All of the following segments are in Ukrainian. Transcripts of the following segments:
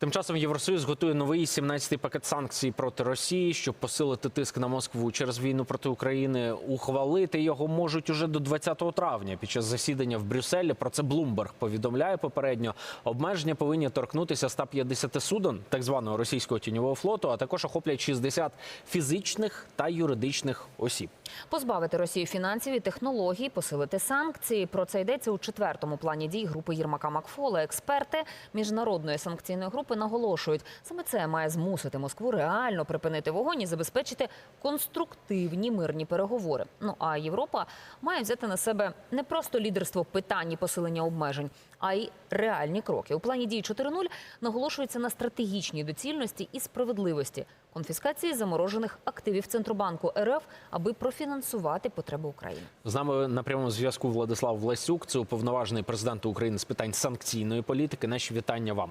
Тим часом Євросоюз готує новий 17-й пакет санкцій проти Росії, щоб посилити тиск на Москву через війну проти України. Ухвалити його можуть уже до 20 травня. Під час засідання в Брюсселі про це Блумберг повідомляє попередньо. Обмеження повинні торкнутися 150 суден так званого російського тіньового флоту, а також охоплять 60 фізичних та юридичних осіб. Позбавити Росію фінансів і технологій, посилити санкції. Про це йдеться у четвертому плані дій групи Єрмака Макфола. Експерти міжнародної санкційної групи наголошують, саме це має змусити Москву реально припинити вогонь і забезпечити конструктивні мирні переговори. Ну а Європа має взяти на себе не просто лідерство питань і посилення обмежень, а й реальні кроки. У плані дій 4.0 наголошується на стратегічній доцільності і справедливості конфіскації заморожених активів Центробанку РФ, аби профінансувати потреби України. З нами на прямому зв'язку Владислав Власюк, це уповноважений президент України з питань санкційної політики. Наші вітання вам.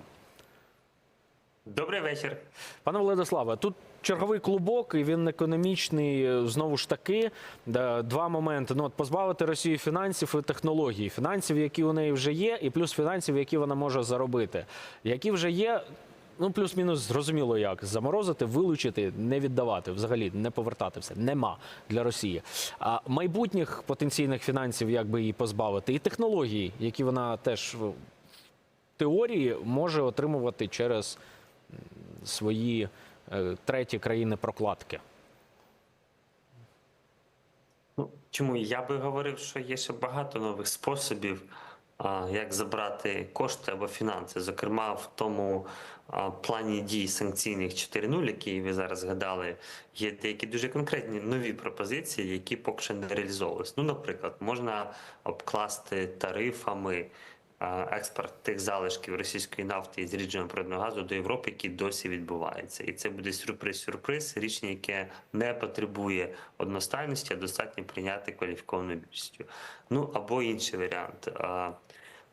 Добрий вечір. Пане Владиславе, тут черговий клубок, і він економічний. Знову ж таки, два моменти. Ну, от позбавити Росію фінансів і технологій. Фінансів, які у неї вже є, і плюс фінансів, які вона може заробити. Які вже є, ну плюс-мінус зрозуміло як. Заморозити, вилучити, не віддавати, взагалі не повертати все. Нема для Росії. А майбутніх потенційних фінансів, як би її позбавити, і технології, які вона теж в теорії може отримувати через свої е, треті країни прокладки. Ну чому я би говорив, що є ще багато нових способів, як забрати кошти або фінанси. Зокрема, в тому плані дій санкційних 4.0, які ви зараз згадали, є деякі дуже конкретні нові пропозиції, які поки що не реалізовувалися. Ну, наприклад, можна обкласти тарифами. А, Експорт тих залишків російської нафти і зрідженого природного газу до Європи, які досі відбуваються, і це буде сюрприз-сюрприз, рішення, яке не потребує одностайності, а достатньо прийняти кваліфікованою більшістю. Ну або інший варіант.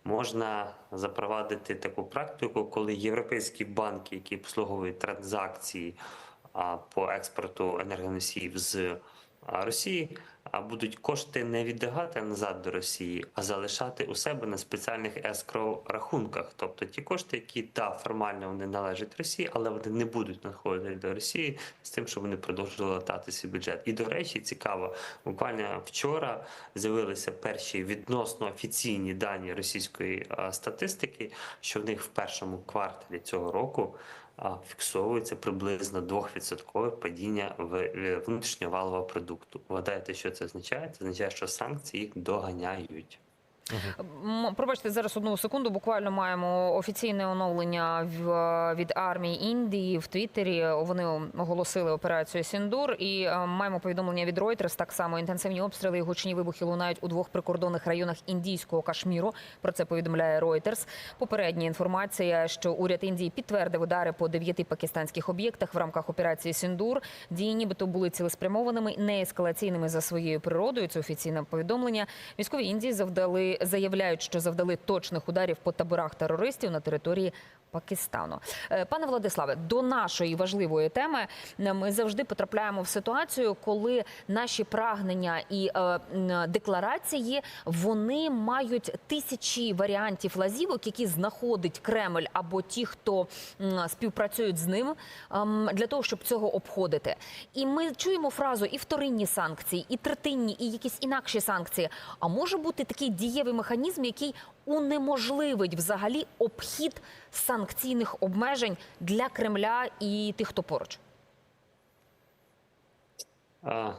Можна запровадити таку практику, коли європейські банки, які обслуговують транзакції по експорту енергоносіїв з Росії, а будуть кошти не віддавати назад до Росії, а залишати у себе на спеціальних escrow рахунках. Тобто ті кошти, які та формально вони належать Росії, але вони не будуть надходити до Росії з тим, щоб вони продовжували латати свій бюджет. І до речі, цікаво, буквально вчора з'явилися перші відносно офіційні дані російської статистики, що в них в першому кварталі цього року. Фіксовується приблизно 2% падіння е, внутрішнього валового продукту. Вгадаєте, що це означає? Це означає, що санкції їх доганяють. М, Пробачте зараз одну секунду. Буквально маємо офіційне оновлення в- від армії Індії в Твіттері. Вони оголосили операцію Сіндур. І е, маємо повідомлення від Reuters. Так само інтенсивні обстріли і гучні вибухи лунають у двох прикордонних районах індійського Кашміру. Про це повідомляє Reuters. Попередня інформація, що уряд Індії підтвердив удари по дев'яти пакистанських об'єктах в рамках операції Сіндур. Дії нібито були цілеспрямованими, не ескалаційними за своєю природою. Це офіційне повідомлення. Військові Індії завдали заявляють, що завдали точних ударів по таборах терористів на території Пакистану. Е, Пане Владиславе, до нашої важливої теми е, ми завжди потрапляємо в ситуацію, коли наші прагнення і е, декларації вони мають тисячі варіантів лазівок, які знаходить Кремль або ті, хто співпрацюють з ним ем, для того, щоб цього обходити. І ми чуємо фразу і вторинні санкції, і третинні, і якісь інакші санкції. А може бути такий дієвий механізм, який унеможливить взагалі обхід санкційних обмежень для Кремля і тих, хто поруч. А,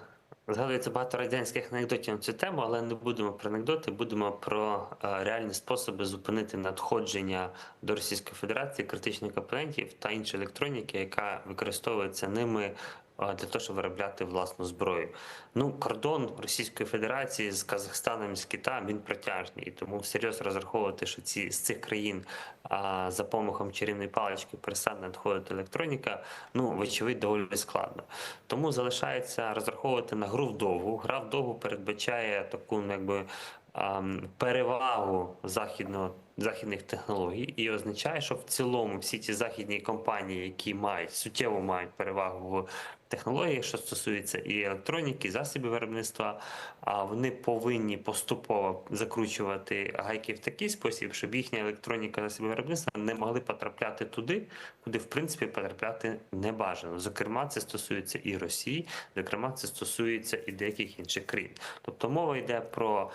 Згадується багато радянських анекдотів на цю тему, але не будемо про анекдоти, будемо про е, реальні способи зупинити надходження до Російської Федерації критичних компонентів та іншої електроніки, яка використовується ними е, для того, щоб виробляти власну зброю. Ну, кордон Російської Федерації з Казахстаном і з Китаєм він протяжний, тому всерйоз розраховувати, що ці з цих країн а, за помахом чарівної палички перестане надходити електроніка. Ну, вочевидь, доволі складно. Тому залишається розраховувати на гру вдовгу. Гра вдовгу передбачає таку, ну, якби. ам, Перевагу західного західних технологій і означає, що в цілому всі ці західні компанії, які мають суттєво мають перевагу в технології, що стосується і електроніки, і засобів виробництва, а вони повинні поступово закручувати гайки в такий спосіб, щоб їхня електроніка засоби виробництва не могли потрапляти туди, куди в принципі потрапляти не бажано. Зокрема, це стосується і Росії, зокрема, це стосується і деяких інших країн. Тобто мова йде про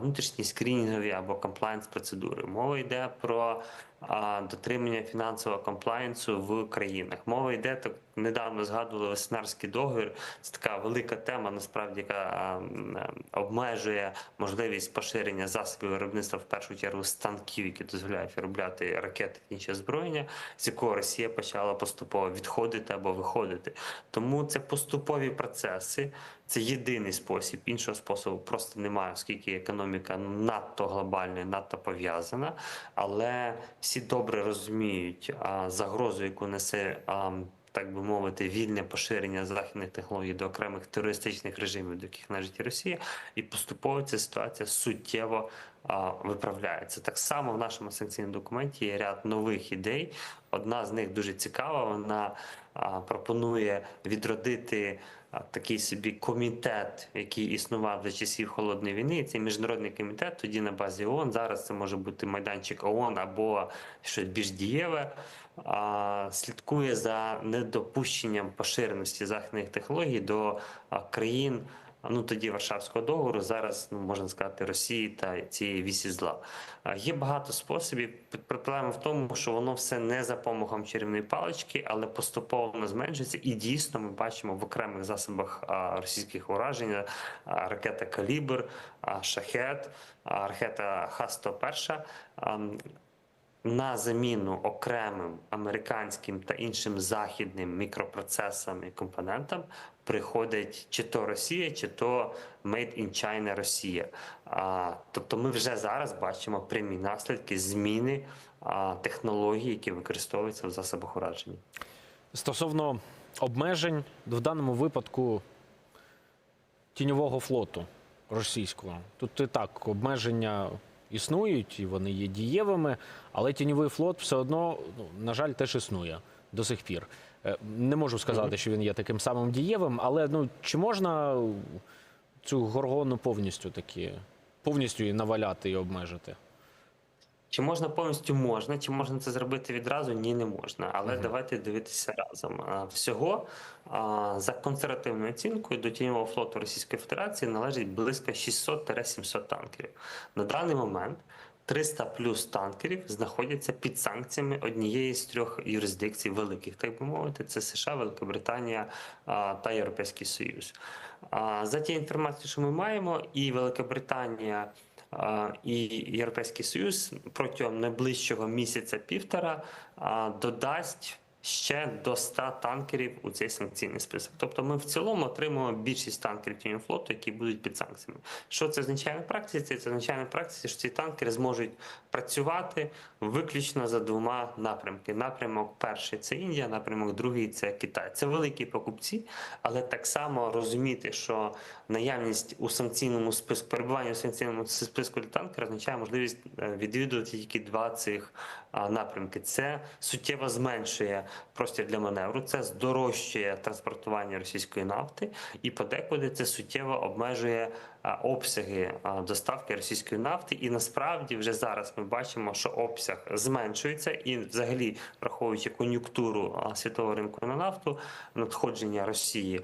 внутрішні скринінгові або комплайнс процедури. Мова йде про дотримання фінансового комплайнсу в країнах. Мова йде так недавно згадували Веснарський договір. Це така велика тема, насправді, яка обмежує можливість поширення засобів виробництва в першу чергу станків, які дозволяють виробляти ракети та інше озброєння, з якого Росія почала поступово відходити або виходити. Тому це поступові процеси. Це єдиний спосіб. Іншого способу просто немає, оскільки економіка надто глобальна, надто пов'язана. Але всі добре розуміють загрозу, яку несе. Так би мовити, вільне поширення західних технологій до окремих терористичних режимів, до яких належить Росія, і поступово ця ситуація суттєво а, виправляється. Так само в нашому санкційному документі є ряд нових ідей. Одна з них дуже цікава. Вона пропонує відродити такий собі комітет, який існував за часів холодної війни. І Цей міжнародний комітет тоді на базі ООН. Зараз це може бути майданчик ООН або щось більш дієве. Слідкує за недопущенням поширеності західних технологій до країн. Ну тоді Варшавського договору, зараз ну можна сказати Росії та цієї вісі зла. Є багато способів. Проблема в тому, що воно все не за помахом чарівної палички, але поступово зменшується. І дійсно ми бачимо в окремих засобах російських уражень ракета Калібр, Шахет, ракета Х-101. а, на заміну окремим американським та іншим західним мікропроцесам і компонентам приходить чи то Росія, чи то Made in China Росія. А, тобто ми вже зараз бачимо прямі наслідки зміни а, технологій, які використовуються в засобах ураження. Стосовно обмежень, в даному випадку тіньового флоту російського. Тут і так обмеження існують і вони є дієвими, але тіньовий флот все одно, ну, на жаль, теж існує до сих пір. Е, Не можу сказати, що він є таким самим дієвим, але ну чи можна цю горгону повністю таки повністю її наваляти і обмежити? Чи можна повністю можна, чи можна це зробити відразу? Ні, не можна. Але давайте дивитися разом. Всього за консервативною оцінкою до тіньового флоту Російської Федерації належить близько 600-700 танкерів. На даний момент 300 плюс танкерів знаходяться під санкціями однієї з трьох юрисдикцій великих, так би мовити, це США, Великобританія та Європейський Союз. За тією інформацією, що ми маємо, і Великобританія. І Європейський Союз протягом найближчого місяця-півтора додасть ще до 100 танкерів у цей санкційний список. Тобто ми в цілому отримуємо більшість танкерів флоту, які будуть під санкціями. Що це означає на практиці? Це означає на практиці, що ці танкери зможуть працювати виключно за двома напрямки. Напрямок перший це Індія, напрямок другий це Китай. Це великі покупці, але так само розуміти, що наявність у санкційному списку перебування у санкційному списку для танкера означає можливість е, відвідувати тільки два цих напрямки. Це суттєво зменшує простір для маневру, це здорожчує транспортування російської нафти, і подекуди це суттєво обмежує обсяги доставки російської нафти. І насправді вже зараз ми бачимо, що обсяг зменшується, і взагалі, враховуючи кон'юнктуру світового ринку на нафту, надходження Росії.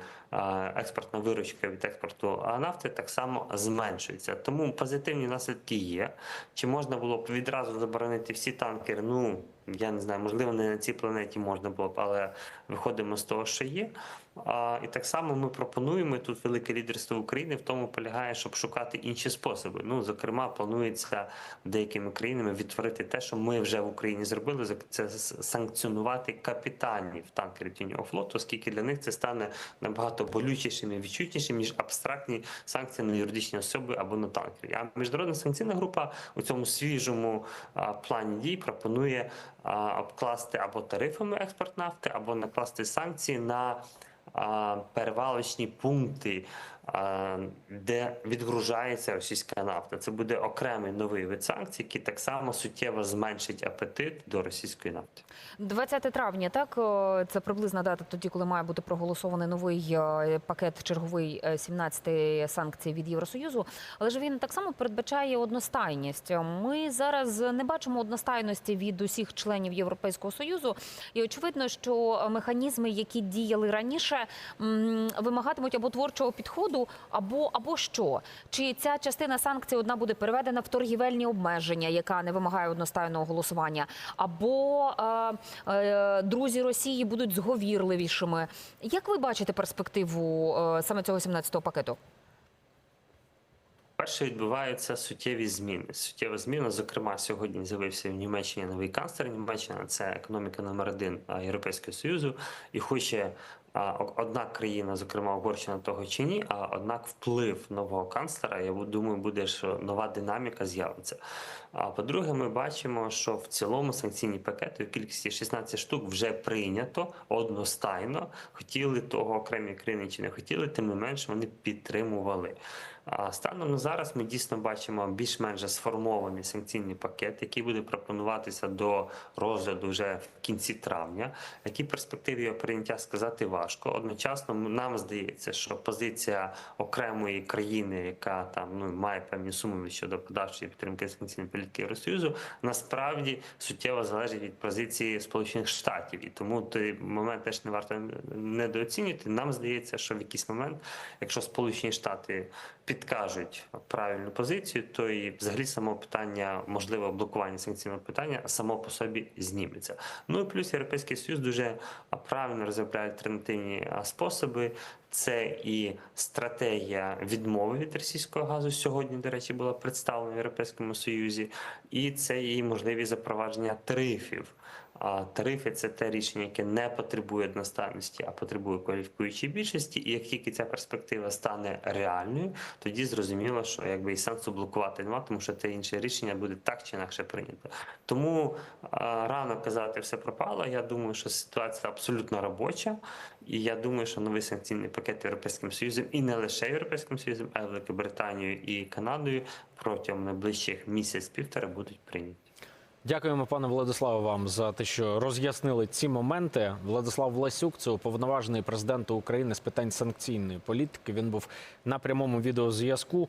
Експортна виручка від експорту нафти так само зменшується. Тому позитивні наслідки є. Чи можна було б відразу заборонити всі танкери? Ну я не знаю, можливо, не на цій планеті можна було б, але виходимо з того, що є. І так само ми пропонуємо тут велике лідерство України в тому полягає, щоб шукати інші способи. Ну, зокрема, планується деякими країнами відтворити те, що ми вже в Україні зробили. Це санкціонувати капітальні в танкерів тіньового флоту, оскільки для них це стане набагато болючішим і відчутнішим, ніж абстрактні санкції на юридичні особи або на танкері. А міжнародна санкційна група у цьому свіжому плані дій пропонує обкласти або тарифами експорт нафти, або накласти санкції на перевалочні пункти де відгружається російська нафта. Це буде окремий новий вид санкцій, який так само суттєво зменшить апетит до російської нафти. 20 травня, так це приблизна дата тоді, коли має бути проголосований новий е, пакет черговий 17 санкцій від Євросоюзу. Але ж він так само передбачає одностайність. Ми зараз не бачимо одностайності від усіх членів Європейського союзу, і очевидно, що механізми, які діяли раніше, вимагатимуть або творчого підходу, або або що. Чи ця частина санкцій одна буде переведена в торгівельні обмеження, яка не вимагає одностайного голосування, або е, е, друзі Росії будуть зговірливішими. Як ви бачите перспективу е, саме цього 17-го пакету? Перше відбуваються суттєві зміни. Суттєва зміна, зокрема, сьогодні з'явився в Німеччині новий канцлер Німеччина. Це економіка номер один Європейського союзу, і хоче одна країна, зокрема Угорщина, того чи ні. А однак вплив нового канцлера, я думаю, буде що нова динаміка з'явиться. А по-друге, ми бачимо, що в цілому санкційні пакети в кількості 16 штук вже прийнято одностайно. Хотіли того окремі країни чи не хотіли, тим не менш вони підтримували. А станом на зараз ми дійсно бачимо більш-менш сформований санкційний пакет, який буде пропонуватися до розгляду вже в кінці травня. Які перспективи його прийняття сказати важко. Одночасно нам здається, що позиція окремої країни, яка там ну має певні сумніви щодо подальшої підтримки санкційної політики Євросоюзу, насправді суттєво залежить від позиції Сполучених Штатів, і тому той момент теж не варто недооцінювати. Нам здається, що в якийсь момент, якщо Сполучені Штати підкажуть правильну позицію, то і взагалі само питання можливе блокування санкційного питання само по собі зніметься. Ну і плюс Європейський Союз дуже правильно розробляє альтернативні способи. Це і стратегія відмови від російського газу сьогодні, до речі, була представлена в Європейському Союзі, і це і можливість запровадження тарифів. А тарифи це те рішення, яке не потребує одностайності, а потребує кваліфікуючої більшості. І як тільки ця перспектива стане реальною, тоді зрозуміло, що якби і сенсу блокувати немає, тому що те інше рішення буде так чи інакше прийнято. Тому рано казати все пропало. Я думаю, що ситуація абсолютно робоча, і я думаю, що новий санкційний пакет Європейським Союзом і не лише Європейським Союзом, а й Великобританією і Канадою протягом найближчих місяць-півтора будуть прийняті. Дякуємо, пане Владиславе, вам за те, що роз'яснили ці моменти. Владислав Власюк, це уповноважений президент України з питань санкційної політики. Він був на прямому відеозв'язку.